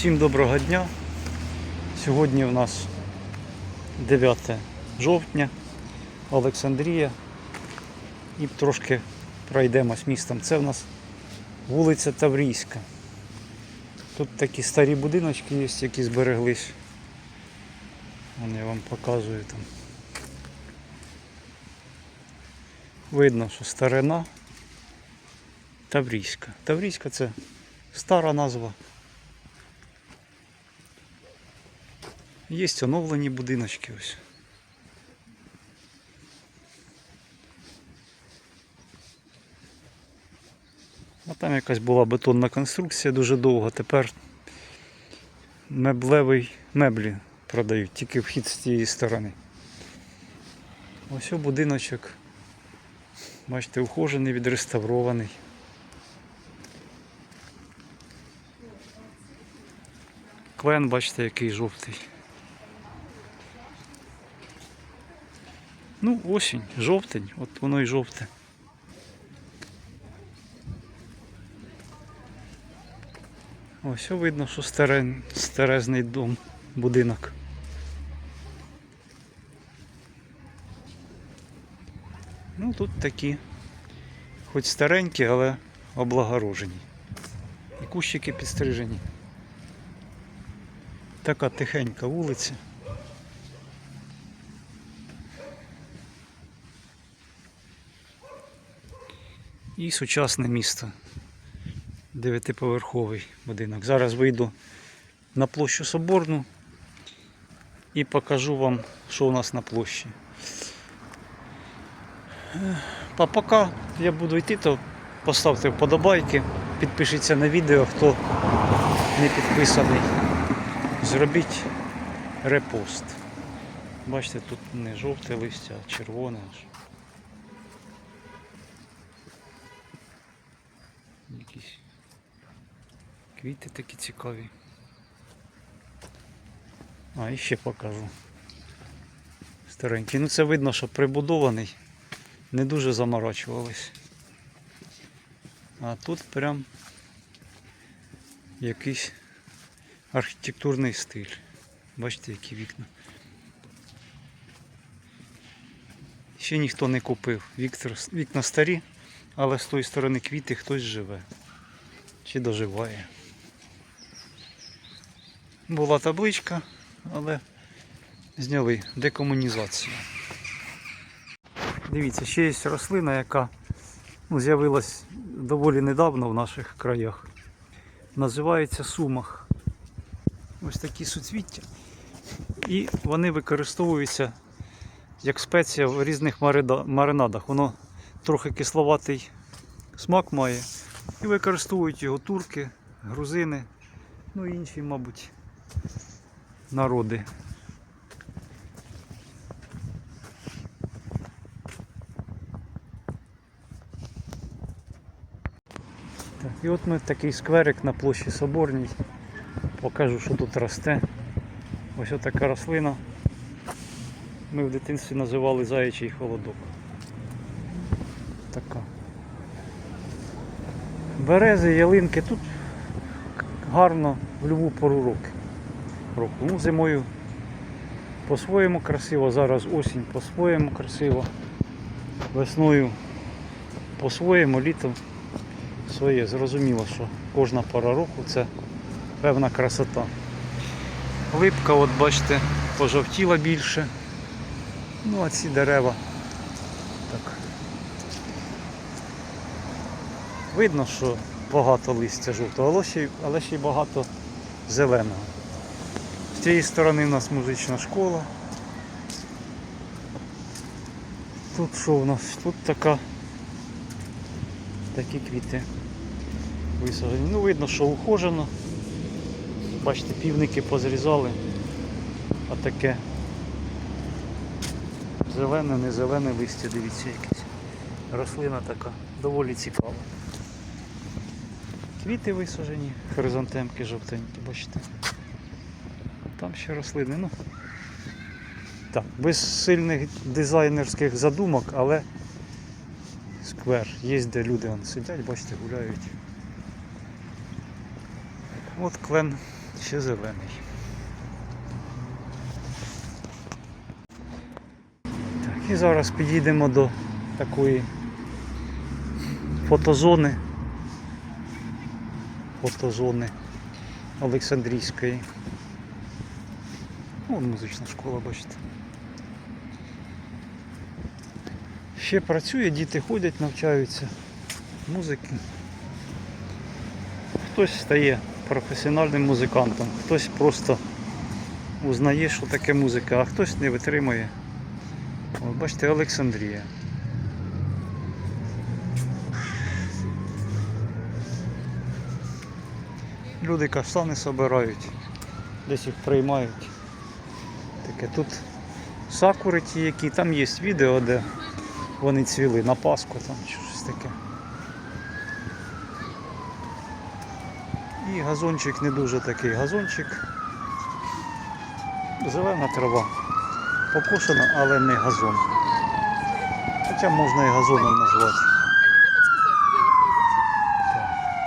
Всім доброго дня. Сьогодні у нас 9 жовтня, Олександрія. І трошки пройдемось містом. Це у нас вулиця Таврійська. Тут такі старі будиночки є, які збереглись. Вон я вам показую там. Видно, що старина Таврійська. Таврійська це стара назва. Є оновлені будиночки ось. А там якась була бетонна конструкція дуже довго. Тепер меблевий меблі продають, тільки вхід з цієї сторони. Ось будиночок. Бачите, ухожений, відреставрований. Клен, бачите, який жовтий. Ну, осінь, жовтень, от воно і жовте. Ось видно, що старе, старезний дом, будинок. Ну тут такі, хоч старенькі, але облагорожені. І кущики підстрижені. Така тихенька вулиця. І сучасне місто. Дев'ятиповерховий будинок. Зараз вийду на площу Соборну і покажу вам, що у нас на площі. А поки я буду йти, то поставте вподобайки, підпишіться на відео, хто не підписаний. Зробіть репост. Бачите, тут не жовте листя, а червоне квіти такі цікаві. А, і ще покажу. Старенький. Ну це видно, що прибудований. Не дуже заморачувались. А тут прям якийсь архітектурний стиль. Бачите, які вікна. Ще ніхто не купив. Віктор, вікна старі, але з тої сторони квіти хтось живе. Чи доживає. Була табличка, але зняли декомунізацію. Дивіться, ще є рослина, яка ну, з'явилась доволі недавно в наших краях. Називається сумах. Ось такі суцвіття. І вони використовуються як спеція в різних маринадах. Воно трохи кисловатий смак має. І використовують його турки, грузини, ну і інші, мабуть, народи. І от ми такий скверик на площі Соборній. Покажу, що тут росте. Ось така рослина. Ми в дитинстві називали заячий холодок. Така. Берези, ялинки тут гарно в любу пору року. Року. Ну, зимою по-своєму красиво, зараз осінь по-своєму красиво. Весною по-своєму, літом своє. Зрозуміло, що кожна пора року це певна красота. Липка, от бачите, пожовтіла більше. Ну а ці дерева так. Видно, що багато листя жовтого, але ще, й- але ще й багато зеленого. З цієї сторони у нас музична школа. Тут що у нас? Тут така такі квіти висаджені. Ну видно, що ухожено. Бачите, півники позрізали, а таке зелене, не зелене листя, дивіться якесь. Рослина така доволі цікава. Квіти висаджені, хризантемки жовтенькі, бачите. Там ще рослини. Ну, так, без сильних дизайнерських задумок, але сквер. Є де люди вон, сидять, бачите, гуляють. От клен ще зелений. Так, і зараз підійдемо до такої фотозони. Фотозони Олександрійської. О, музична школа, бачите. Ще працює, діти ходять, навчаються музики. Хтось стає професіональним музикантом, хтось просто узнає, що таке музика, а хтось не витримує. От бачите, Олександрія. Люди каштани собирають, десь їх приймають. Таке тут сакури ті, які, там є відео, де вони цвіли на Пасху там щось таке. І газончик не дуже такий газончик. Зелена трава. Покошена, але не газон. Хоча можна і газоном назвати.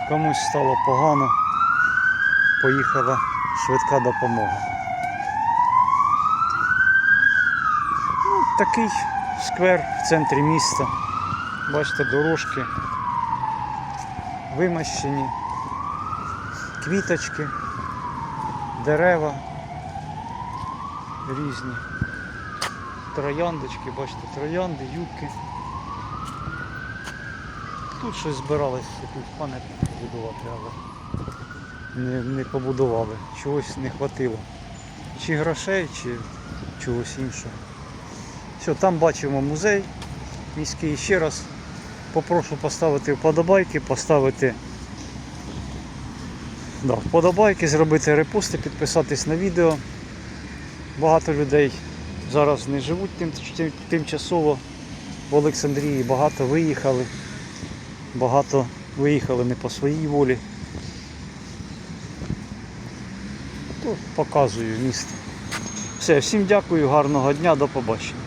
Комусь стало погано. Поїхала швидка допомога. Такий сквер в центрі міста. Бачите, дорожки вимощені, квіточки, дерева різні. Трояндочки, бачите, троянди, юбки. Тут щось збиралось якийсь пам'ятник побудувати, але не, не побудували. Чогось не хватило. Чи грошей, чи чогось іншого. Все, там бачимо музей міський. Ще раз попрошу поставити вподобайки, поставити да, вподобайки, зробити репости, підписатись на відео. Багато людей зараз не живуть тим, тим, тимчасово в Олександрії, багато виїхали, багато виїхали не по своїй волі. То показую місто. Все, всім дякую, гарного дня, до побачення.